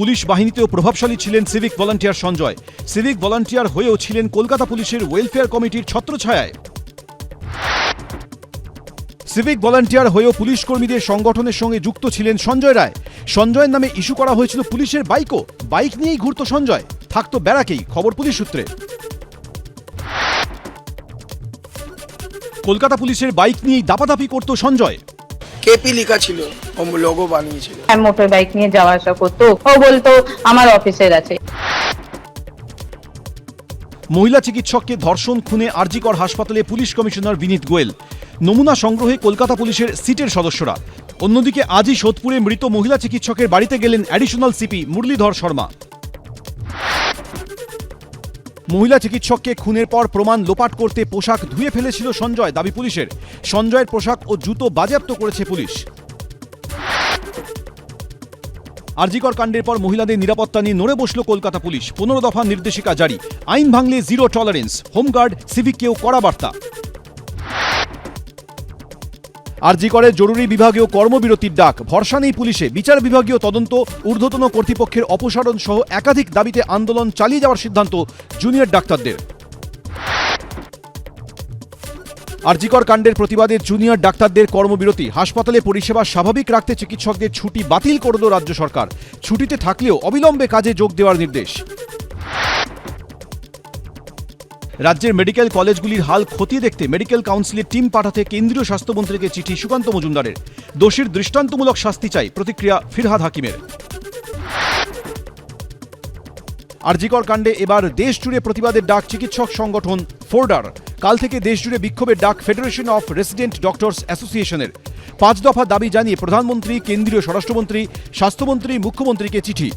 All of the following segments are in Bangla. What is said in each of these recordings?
পুলিশ বাহিনীতেও প্রভাবশালী ছিলেন civic volunteer Sanjay. Civic volunteer হয়েও ছিলেন কলকাতা পুলিশের ওয়েলফেয়ার কমিটির ছত্রছায়ায়। সিভিক ভলান্টিয়ার হয়েও পুলিশ কর্মীদের সংগঠনের সঙ্গে যুক্ত ছিলেন সঞ্জয় রায়। সঞ্জয়ের নামে ইস্যু করা হয়েছিল পুলিশের বাইকও। বাইক নিয়েই ঘুরত সঞ্জয়। থাকতো ব্যারাকেই, খবর পুলিশ সূত্রে। কলকাতা পুলিশের বাইক নিয়েই দাপাদাপি করত সঞ্জয়। কেপি লেখা ছিল ও লোগো বানিয়েছিল। মোটর বাইক নিয়ে যাওয়া আসা করতো। ও বলতো আমার অফিসের আছে। মহিলা চিকিৎসককে ধর্ষণ খুনে আরজিকর হাসপাতালে পুলিশ কমিশনার বিনীত গোয়েল। নমুনা সংগ্রহে কলকাতা পুলিশের সিটের সদস্যরা। অন্যদিকে আজই সোদপুরে মৃত মহিলা চিকিৎসকের বাড়িতে গেলেন অ্যাডিশনাল সিপি মুরলীধর শর্মা। মহিলা চিকিৎসককে খুনের পর প্রমাণ লোপাট করতে পোশাক ধুয়ে ফেলেছিল সঞ্জয়, দাবি পুলিশের। সঞ্জয়ের পোশাক ও জুতো বাজেয়াপ্ত করেছে পুলিশ। আরজিকর কাণ্ডের পর মহিলাদের নিরাপত্তা নিয়ে নড়ে বসল কলকাতা পুলিশ। পনেরো দফা নির্দেশিকা জারি। আইন ভাঙলে জিরো টলারেন্স। হোমগার্ড, সিভিককেও কড়া বার্তা। আরজিকরের জরুরি বিভাগীয় কর্মবিরতির ডাক। ভরসা নেই পুলিশে। বিচার বিভাগীয় তদন্ত, ঊর্ধ্বতন কর্তৃপক্ষের অপসারণ সহ একাধিক দাবিতে আন্দোলন চালিয়ে যাওয়ার সিদ্ধান্ত জুনিয়র ডাক্তারদের। আরজিকর কাণ্ডের প্রতিবাদে জুনিয়র ডাক্তারদের কর্মবিরতি। হাসপাতালে পরিষেবা স্বাভাবিক রাখতে চিকিৎসকদের ছুটি বাতিল করল রাজ্য সরকার। ছুটিতে থাকলেও অবিলম্বে কাজে যোগ দেওয়ার নির্দেশ। রাজ্যের মেডিকেল কলেজগুলির হাল খতিয়ে দেখতে মেডিকেল কাউন্সিলের টিম পাঠাতে কেন্দ্রীয় স্বাস্থ্যমন্ত্রীকে চিঠি সুকান্ত মজুমদারের। দোষীর দৃষ্টান্তমূলক শাস্তি চাই, প্রতিক্রিয়া ফিরহাদ হাকিমের। আরজিকর কাণ্ডে এবার দেশ জুড়ে প্রতিবাদের ডাক চিকিৎসক সংগঠন ফোর্ডার। কাল থেকে দেশ জুড়ে বিক্ষোভের ডাক ফেডারেশন অফ রেসিডেন্ট ডক্টরস অ্যাসোসিয়েশনের পাঁচ দফা দাবি জানিয়ে প্রধানমন্ত্রী, কেন্দ্রীয় স্বরাষ্ট্রমন্ত্রী, স্বাস্থ্যমন্ত্রী, মুখ্যমন্ত্রীকে চিঠি।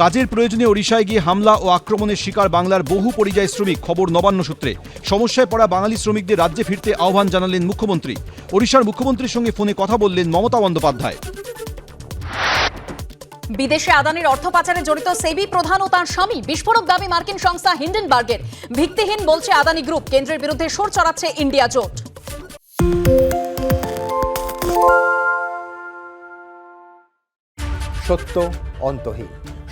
কাজের প্রয়োজনে ওড়িশায় গিয়ে হামলা ও আক্রমণের শিকার বাংলার বহু পরিযায়ী শ্রমিক খবর নবান্ন সূত্রে। সমস্যায় পড়া বাঙালি শ্রমিকদের রাজ্যে ফিরতে আহ্বান জানালেন মুখ্যমন্ত্রী। ওড়িশার মুখ্যমন্ত্রীর সঙ্গে ফোনে কথা বললেন মমতা বন্দ্যোপাধ্যায়। বিদেশে আদানির অর্থ পাচারে জড়িত সেবি প্রধান ও তার স্বামী বিস্ফোরক দাবি মার্কিন সংস্থা হিন্ডেনবার্গের। ভিত্তিহীন বলছে আদানি গ্রুপ কেন্দ্রের বিরুদ্ধে সুর চড়াচ্ছে ইন্ডিয়া জোট। সত্য অন্তহীন।